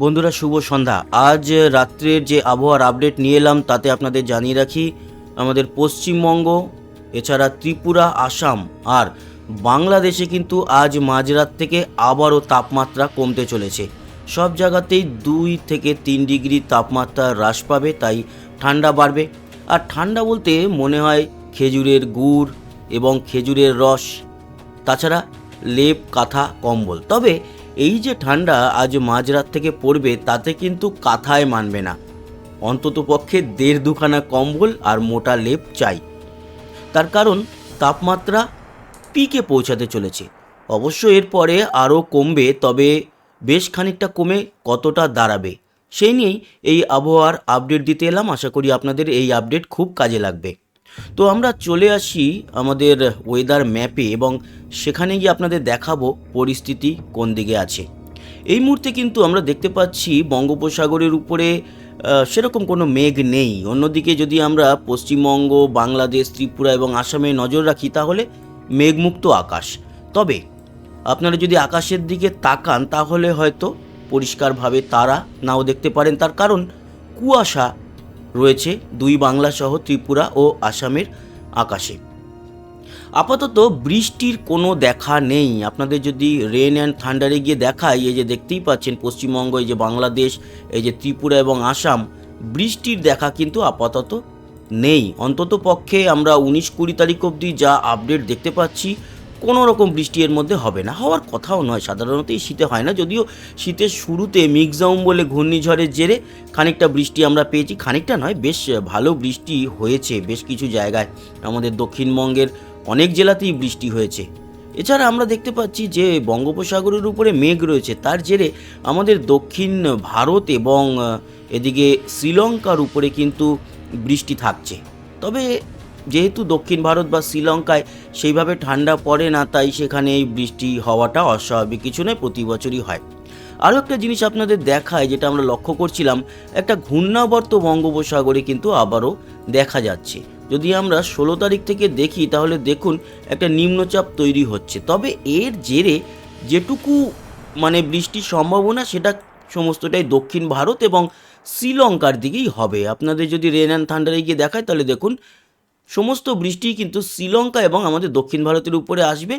বন্ধুরা, শুভ সন্ধ্যা। আজ রাত্রের যে আবহাওয়ার আপডেট নিয়ে এলাম, তাতে আপনাদের জানিয়ে রাখি, আমাদের পশ্চিমবঙ্গ, এছাড়া ত্রিপুরা, আসাম আর বাংলাদেশে কিন্তু আজ মাঝরাত থেকে আবারও তাপমাত্রা কমতে চলেছে। সব জায়গাতেই দুই থেকে তিন ডিগ্রি তাপমাত্রা হ্রাস পাবে, তাই ঠান্ডা বাড়বে। আর ঠান্ডা বলতে মনে হয় খেজুরের গুড় এবং খেজুরের রস, তাছাড়া লেপ, কাঁথা, কম্বল। তবে এই যে ঠান্ডা আজ মাঝরাত থেকে পড়বে, তাতে কিন্তু কাঁথায় মানবে না। অন্তত পক্ষে দেড় দুখানা কম্বল আর মোটা লেপ চাই। তার কারণ, তাপমাত্রা পিকে পৌঁছাতে চলেছে। অবশ্য এরপরে আরও কমবে, তবে বেশ খানিকটা কমে কতটা দাঁড়াবে, সেই নিয়েই এই আবহাওয়ার আপডেট দিতে এলাম। আশা করি আপনাদের এই আপডেট খুব কাজে লাগবে। তো আমরা চলে আসি আমাদের ওয়েদার ম্যাপে এবং সেখানে গিয়ে আপনাদের দেখাবো পরিস্থিতি কোন দিকে আছে। এই মুহূর্তে কিন্তু আমরা দেখতে পাচ্ছি বঙ্গোপসাগরের উপরে সেরকম কোনো মেঘ নেই। অন্যদিকে যদি আমরা পশ্চিমবঙ্গ, বাংলাদেশ, ত্রিপুরা এবং আসামে নজর রাখি, তাহলে মেঘমুক্ত আকাশ। তবে আপনারা যদি আকাশের দিকে তাকান, তাহলে হয়তো পরিষ্কারভাবে তারা নাও দেখতে পারেন। তার কারণ কুয়াশা রয়েছে দুই বাংলা সহ ত্রিপুরা ও আসামের আকাশে। আপাতত বৃষ্টির কোনো দেখা নেই। আপনাদের যদি রেন অ্যান্ড থান্ডারে গিয়ে দেখাই এই যে দেখতেই পাচ্ছেন পশ্চিমবঙ্গ, এই যে বাংলাদেশ, এই যে ত্রিপুরা এবং আসাম, বৃষ্টির দেখা কিন্তু আপাতত নেই। অন্তত পক্ষে আমরা উনিশ কুড়ি তারিখ অবধি যা আপডেট দেখতে পাচ্ছি কোনো রকম বৃষ্টি এর মধ্যে হবে না। হওয়ার কথাও নয়। সাধারণত এই শীতে হয় না। যদিও শীতের শুরুতে মিগজাউম বলে ঘূর্ণিঝড়ের জেরে খানিকটা বৃষ্টি আমরা পেয়েছি। খানিকটা নয়, বেশ ভালো বৃষ্টি হয়েছে বেশ কিছু জায়গায়। আমাদের দক্ষিণবঙ্গের অনেক জেলাতেই বৃষ্টি হয়েছে। এছাড়া আমরা দেখতে পাচ্ছি যে বঙ্গোপসাগরের উপরে মেঘ রয়েছে। তার জেরে আমাদের দক্ষিণ ভারত এবং এদিকে শ্রীলঙ্কার উপরে কিন্তু বৃষ্টি থাকছে। তবে যেহেতু দক্ষিণ ভারত বা শ্রীলঙ্কায় সেইভাবে ঠান্ডা পড়ে না, তাই সেখানে এই বৃষ্টি হওয়াটা অস্বাভাবিক। কিছু নয়, প্রতি বছরই হয়। আরও একটা জিনিস আপনাদের দেখায়, যেটা আমরা লক্ষ্য করছিলাম, একটা ঘূর্ণাবর্ত বঙ্গোপসাগরে কিন্তু আবারও দেখা যাচ্ছে। যদি আমরা ষোলো তারিখ থেকে দেখি, তাহলে দেখুন একটা নিম্নচাপ তৈরি হচ্ছে। তবে এর জেরে যেটুকু মানে বৃষ্টির সম্ভাবনা, সেটা সমস্তটাই দক্ষিণ ভারত এবং শ্রীলঙ্কার দিকেই হবে। আপনাদের যদি রেন অ্যান্ড থান্ডারে গিয়ে দেখায়, তাহলে দেখুন সমস্ত বৃষ্টি কিন্তু শ্রীলঙ্কা এবং আমাদের দক্ষিণ ভারতের উপরে আসবে।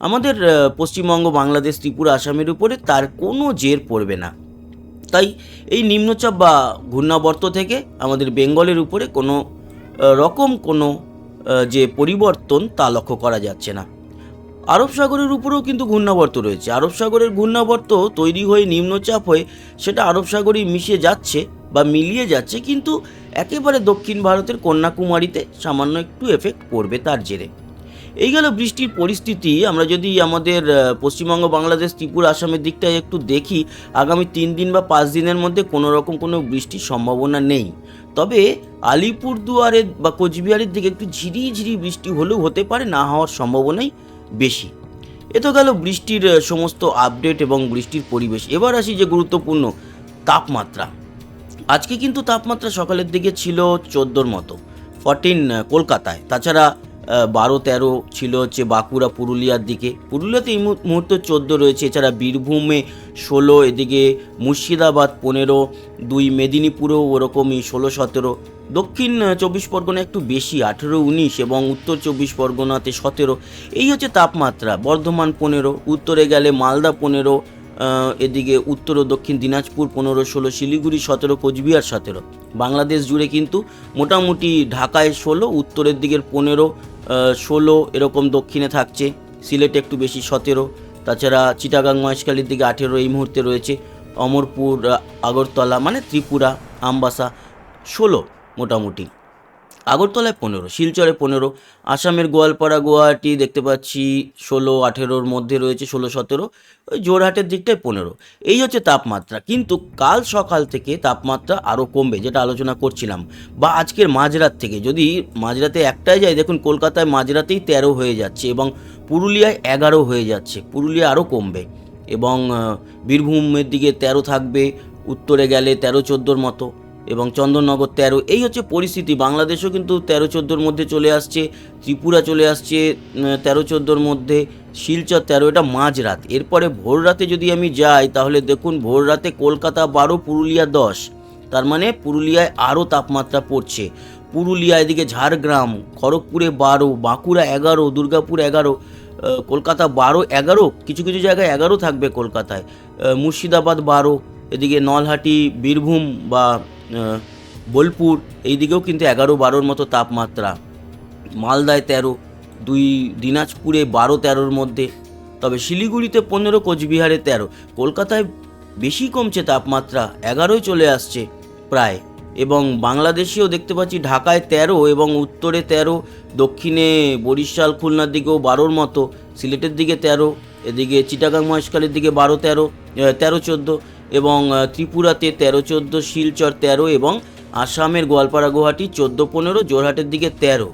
আমাদের পশ্চিমবঙ্গ, বাংলাদেশ, ত্রিপুরা, আসামের উপরে তার কোনো জের পড়বে না। তাই এই নিম্নচাপ বা ঘূর্ণাবর্ত থেকে আমাদের বেঙ্গলের উপরে কোনো রকম কোনো যে পরিবর্তন তা লক্ষ্য করা যাচ্ছে না। আরব সাগরের উপরেও কিন্তু ঘূর্ণাবর্ত রয়েছে। আরব সাগরের ঘূর্ণাবর্ত তৈরি হয়ে নিম্নচাপ হয়ে সেটা আরব সাগরেই মিশে যাচ্ছে বা মিলিয়ে যাচ্ছে, কিন্তু একেবারে দক্ষিণ ভারতের কন্যাকুমারীতে সামান্য একটু এফেক্ট পড়বে তার জেরে। এই গেল বৃষ্টির পরিস্থিতি। আমরা যদি আমাদের পশ্চিমবঙ্গ, বাংলাদেশ, ত্রিপুরা, আসামের দিকটায় একটু দেখি, আগামী তিন দিন বা পাঁচ দিনের মধ্যে কোনো রকম কোনো বৃষ্টির সম্ভাবনা নেই। তবে আলিপুরদুয়ারের বা কোচবিহারের দিকে একটু ঝিরি ঝিরি বৃষ্টি হলেও হতে পারে, না হওয়ার সম্ভাবনাই বেশি। এ তো গেল বৃষ্টির সমস্ত আপডেট এবং বৃষ্টির পরিবেশ। এবার আসি যে গুরুত্বপূর্ণ তাপমাত্রা। আজকে কিন্তু তাপমাত্রা সকালের দিকে ছিল চোদ্দোর মতো ফর্টিন কলকাতায়। তাছাড়া বারো, তেরো ছিল হচ্ছে বাঁকুড়া, পুরুলিয়ার দিকে। পুরুলিয়াতে এই মুহূর- মুহূর্তে চোদ্দ রয়েছে। এছাড়া বীরভূমে ষোলো, এদিকে মুর্শিদাবাদ পনেরো, দুই মেদিনীপুরেও ওরকমই ষোলো, সতেরো। দক্ষিণ চব্বিশ পরগনা একটু বেশি, আঠেরো, উনিশ এবং উত্তর চব্বিশ পরগনাতে সতেরো। এই হচ্ছে তাপমাত্রা। বর্ধমান পনেরো, উত্তরে গেলে মালদা পনেরো এদিকে উত্তর ও দক্ষিণ দিনাজপুর পনেরো, ষোলো, শিলিগুড়ি সতেরো, কোচবিহার সতেরো। বাংলাদেশ জুড়ে কিন্তু মোটামুটি ঢাকায় ষোলো, উত্তরের দিকের পনেরো ষোলো এরকম দক্ষিণে থাকছে। সিলেটে একটু বেশি সতেরো, তাছাড়া চিটাগাং মহেশখালীর দিকে আঠেরো এই মুহূর্তে রয়েছে। অমরপুর আগরতলা মানে ত্রিপুরা, আমবাসা, ষোলো মোটামুটি। আগরতলায় পনেরো, শিলচরে পনেরো, আসামের গোয়ালপাড়া, গুয়াহাটি দেখতে পাচ্ছি ষোলো, আঠেরোর মধ্যে রয়েছে ষোলো, সতেরো, ওই জোরহাটের দিকটায় পনেরো। এই হচ্ছে তাপমাত্রা, কিন্তু কাল সকাল থেকে তাপমাত্রা আরও কমবে, যেটা আলোচনা করছিলাম। বা আজকের মাঝরাত থেকে, যদি মাঝরাতে একটাই যায়, দেখুন কলকাতায় মাঝরাতেই তেরো হয়ে যাচ্ছে এবং পুরুলিয়ায় এগারো হয়ে যাচ্ছে, পুরুলিয়া আরও কমবে। এবং বীরভূমের দিকে তেরো থাকবে, উত্তরে গেলে তেরো, চোদ্দোর মতো। এবং চন্দননগর তেরো। এই হচ্ছে পরিস্থিতি। বাংলাদেশও কিন্তু তেরো চোদ্দোর মধ্যে চলে আসছে, ত্রিপুরা চলে আসছে তেরো চোদ্দোর মধ্যে, শিলচর তেরো, এটা মাঝরাত। এরপরে ভোর রাতে যদি আমি যাই, তাহলে দেখুন ভোর রাতে কলকাতা বারো, পুরুলিয়া দশ। তার মানে পুরুলিয়ায় আরও তাপমাত্রা পড়ছে। পুরুলিয়া এদিকে ঝাড়গ্রাম, খড়গপুরে বারো, বাঁকুড়া এগারো, দুর্গাপুর এগারো কলকাতা বারো, এগারো, কিছু কিছু জায়গায় এগারো থাকবে কলকাতায়। মুর্শিদাবাদ বারো, এদিকে নলহাটি, বীরভূম বা বোলপুর এই দিকেও কিন্তু এগারো বারোর মতো তাপমাত্রা। মালদায় তেরো, দুই দিনাজপুরে বারো তেরোর মধ্যে, তবে শিলিগুড়িতে পনেরো, কোচবিহারে তেরো। কলকাতায় বেশি কমছে তাপমাত্রা এগারোই চলে আসছে প্রায়। এবং বাংলাদেশেও দেখতে পাচ্ছি ঢাকায় তেরো এবং উত্তরে তেরো, দক্ষিণে বরিশাল, খুলনার দিকেও বারোর মতো, সিলেটের দিকে তেরো, এদিকে চিটাগাং মহেশখালীর দিকে বারো, তেরো তেরো, চোদ্দ এবং ত্রিপুরাতে তেরো, চোদ্দ, শিলচর তেরো এবং আসামের গোয়ালপাড়া, গুয়াহাটি চোদ্দ, পনেরো জোরহাটের দিকে তেরো।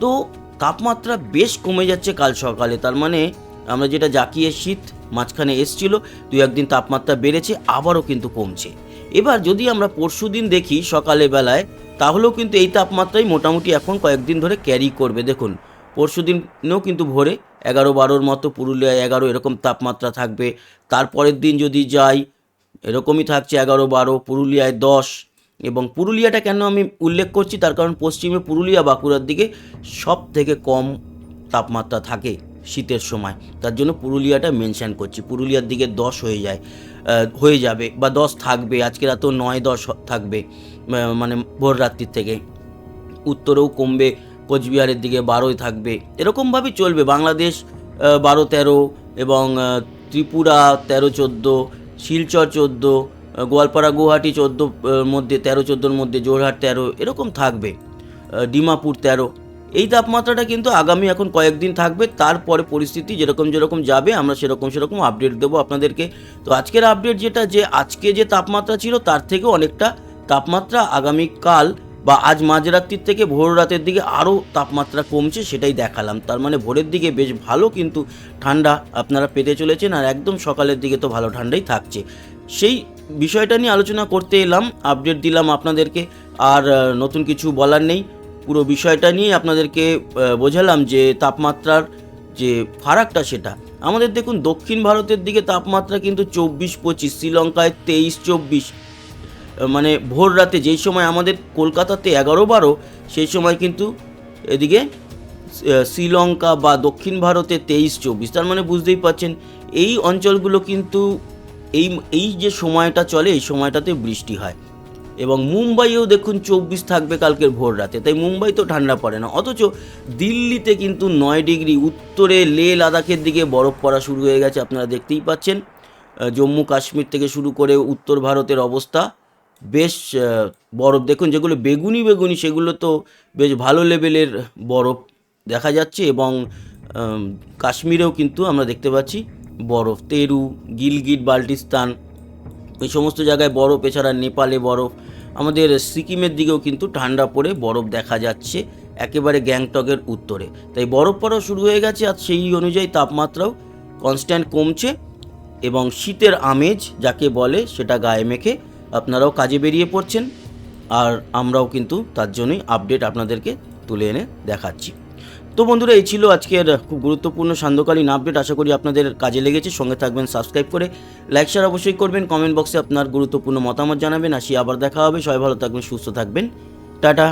তো তাপমাত্রা বেশ কমে যাচ্ছে কাল সকালে, তার মানে আমরা যেটা জাকিয়ে শীত মাঝখানে এসছিল, দু একদিন তাপমাত্রা বেড়েছে, আবারও কিন্তু কমছে। এবার যদি আমরা পরশু দিন দেখি সকালে বেলায়, তাহলেও কিন্তু এই তাপমাত্রাই মোটামুটি এখন কয়েকদিন ধরে ক্যারি করবে। দেখুন, পরশু দিনেও কিন্তু ভোরে এগারো বারোর মতো, পুরুলিয়ায় এগারো এরকম তাপমাত্রা থাকবে। তারপরের দিন যদি যাই, এরকমই থাকছে এগারো বারো পুরুলিয়ায় দশ। এবং পুরুলিয়াটা কেন আমি উল্লেখ করছি? তার কারণ পশ্চিমে পুরুলিয়া, বাঁকুড়ার দিকে সব থেকে কম তাপমাত্রা থাকে শীতের সময়। তার জন্য পুরুলিয়াটা মেনশন করছি। পুরুলিয়ার দিকে দশ হয়ে যায় হয়ে যাবে বা দশ থাকবে। আজকে রাতেও নয় দশ থাকবে মানে ভোর রাত্রির থেকে। উত্তরেও কমবে কোচবিহারের দিকে বারোই থাকবে। এরকমভাবে চলবে। বাংলাদেশ বারো, তেরো এবং ত্রিপুরা তেরো, চোদ্দ, শিলচর চোদ্দ গোয়ালপাড়া, গুয়াহাটি চোদ্দ মধ্যে তেরো, চোদ্দোর মধ্যে জোরহাট তেরো, এরকম থাকবে। ডিমাপুর তেরো। এই তাপমাত্রাটা কিন্তু আগামী এখন কয়েকদিন থাকবে। তারপরে পরিস্থিতি যেরকম যেরকম যাবে, আমরা সেরকম সেরকম আপডেট দেবো আপনাদেরকে। তো আজকের আপডেট যেটা, যে আজকে যে তাপমাত্রা ছিল, তার থেকে অনেকটা তাপমাত্রা আগামীকাল বা আজ মাঝরাত্রির থেকে ভোর রাতের দিকে আরও তাপমাত্রা কমছে সেটাই দেখালাম। তার মানে ভোরের দিকে বেশ ভালো কিন্তু ঠান্ডা আপনারা পেতে চলেছেন আর একদম সকালের দিকে তো ভালো ঠান্ডাই থাকছে। সেই বিষয়টা নিয়ে আলোচনা করতে এলাম আপডেট দিলাম আপনাদেরকে আর নতুন কিছু বলার নেই। পুরো বিষয়টা নিয়ে আপনাদেরকে বোঝালাম যে তাপমাত্রার যে ফারাকটা সেটা। আমাদের দেখুন দক্ষিণ ভারতের দিকে তাপমাত্রা কিন্তু চব্বিশ পঁচিশ, শ্রীলঙ্কায় তেইশ, চব্বিশ। মানে ভোর রাতে যেই সময় আমাদের কলকাতাতে এগারো বারো, সেই সময় কিন্তু এদিকে শ্রীলঙ্কা বা দক্ষিণ ভারতে তেইশ চব্বিশ। তার মানে বুঝতেই পারছেন, এই অঞ্চলগুলো কিন্তু এই এই যে সময়টা চলে, এই সময়টাতে বৃষ্টি হয়। এবং মুম্বাইয়েও দেখুন চব্বিশ থাকবে কালকের ভোর রাতে। তাই মুম্বাই তো ঠান্ডা পড়ে না। অথচ দিল্লিতে কিন্তু নয় ডিগ্রি, উত্তরে লে লাদাখের দিকে বরফ পড়া শুরু হয়ে গেছে, আপনারা দেখতেই পাচ্ছেন। জম্মু কাশ্মীর থেকে শুরু করে উত্তর ভারতের অবস্থা। বেশ বরফ। দেখুন, যেগুলো বেগুনি বেগুনি, সেগুলো তো বেশ ভালো লেভেলের বরফ দেখা যাচ্ছে এবং কাশ্মীরেও কিন্তু আমরা দেখতে পাচ্ছি বরফ। তেরু, গিলগিট, বাল্টিস্তান, এই সমস্ত জায়গায় বরফ, এছাড়া নেপালে বরফ। আমাদের সিকিমের দিকেও কিন্তু ঠান্ডা পড়ে বরফ দেখা যাচ্ছে একেবারে গ্যাংটকের উত্তরে। তাই বরফ পড়াও শুরু হয়ে গেছে আর সেই অনুযায়ী তাপমাত্রাও কনস্ট্যান্ট কমছে এবং শীতের আমেজ, যাকে বলে, সেটা গায়ে মেখে আপনারাও কাজে বেরিয়ে পড়ছেন, আর আমরাও কিন্তু তার জন্যই আপডেট আপনাদেরকে তুলে এনে দেখাচ্ছি। তো বন্ধুরা, এই ছিল আজকের খুব গুরুত্বপূর্ণ সান্ধ্যকালীন আপডেট আশা করি আপনাদের কাজে লেগেছে। সঙ্গে থাকবেন সাবস্ক্রাইব করে। লাইক শেয়ার অবশ্যই করবেন। কমেন্ট বক্সে আপনার গুরুত্বপূর্ণ মতামত জানাবেন। আসি আবার দেখা হবে। সবাই ভালো থাকবেন, সুস্থ থাকবেন। টাটা।